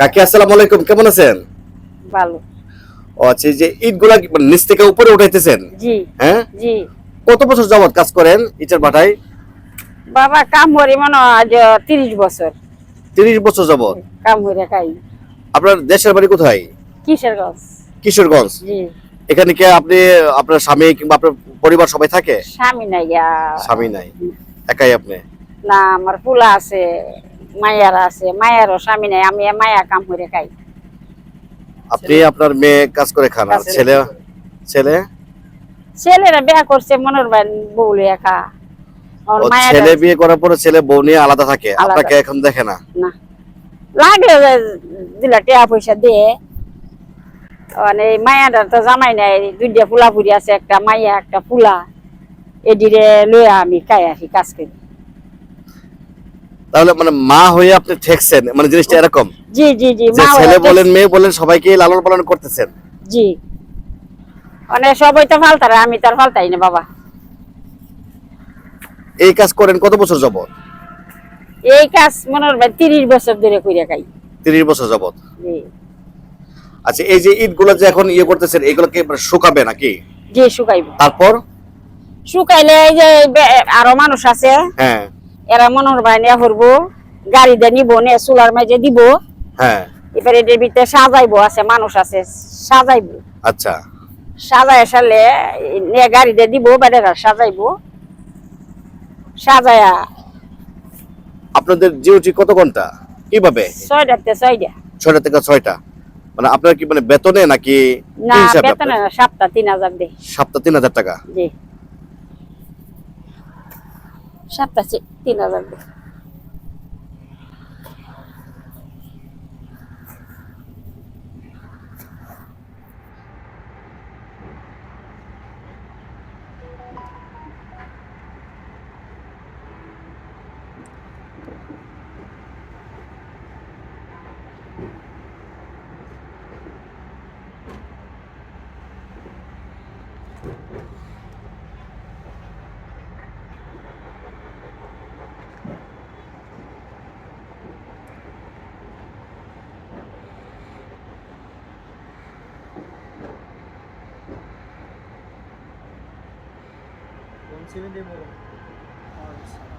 কাকি আসসালামু আলাইকুম কেমন আছেন? ভালো। ও আচ্ছা যে ইটগুলা নিচ থেকে উপরে উঠাইতেছেন? জি হ্যাঁ? জি। কত বছর যাবত কাজ করেন ইটের ভাটায়? বাবা কাম করি মনে আজ তিরিশ বছর। তিরিশ বছর যাবত কাম করে খাই। আপনার দেশের বাড়ি কোথায়? কিসের গাছ কিশোরগঞ্জ? জি। এখানে কি আপনি আপনার স্বামী কিংবা আপনার পরিবার সবাই থাকে? স্বামী নাই স্বামী নাই। একাই আপনি? না আমার পোলা আছে। মায়ার আছে মায়ারও স্বামী নাই আমি মায়া কাম করে খাই। আপনি আপনার মেয়ে কাজ করে খান আর ছেলে ছেলে? ছেলেরা বিয়া করছে মনের বান বউ একা ছেলে বিয়ে করার পরে ছেলে বউ নিয়ে আলাদা থাকে আলাদা। আপনাকে এখন দেখে না? না। লাগলে দিলা টাকা পয়সা দিয়ে মানে মায়াটার তো জামাই নাই দুইটা ফুলা ফুরি আছে একটা মাইয়া একটা ফুলা। এদিরে লইয়া আমি খাই আসি কাজ করি। তাহলে মানে মা হয়ে আপনি ঠেকছেন মানে জিনিসটা এরকম? জি জি জি মা ছেলে বলেন মেয়ে বলেন সবাইকে লালন পালন করতেছেন। জি। মানে সবাই তো ফালতারে আমি তো আর ফালতাই না বাবা। এই কাজ করেন কত বছর যাবত এই কাজ মনে হয় তিরিশ বছর ধরে কইরা খাই। তিরিশ বছর যাবত জি। আচ্ছা এই যে ইটগুলো যে এখন ইয়ে করতেছেন এগুলোকে শুকাবে নাকি? জি শুকাইব। তারপর? শুকাইলে এই যে আরও মানুষ আছে। হ্যাঁ। এরা মনোর ভাই নিয়ে করব গাড়ি দিয়ে নিবো নিয়ে চুলার মাঝে দিব। হ্যাঁ। এবার এটার ভিতরে সাজাইবো আছে মানুষ আছে সাজাইবো। আচ্ছা। সাজায় সালে নিয়ে গাড়ি দিয়ে দিব বেড়েরা সাজাইবো। সাজায়া আপনাদের ডিউটি কত ঘণ্টা? কীভাবে? ছয়টাতে ছয়টা। ছয়টা থেকে ছয়টা। মানে আপনার কি মানে বেতনে নাকি না বেতনে? সপ্তাহ তিন হাজার দে সপ্তাহ তিন হাজার টাকা? জি। চি- তিন হাজার Sevindim oğlum. Abi sana.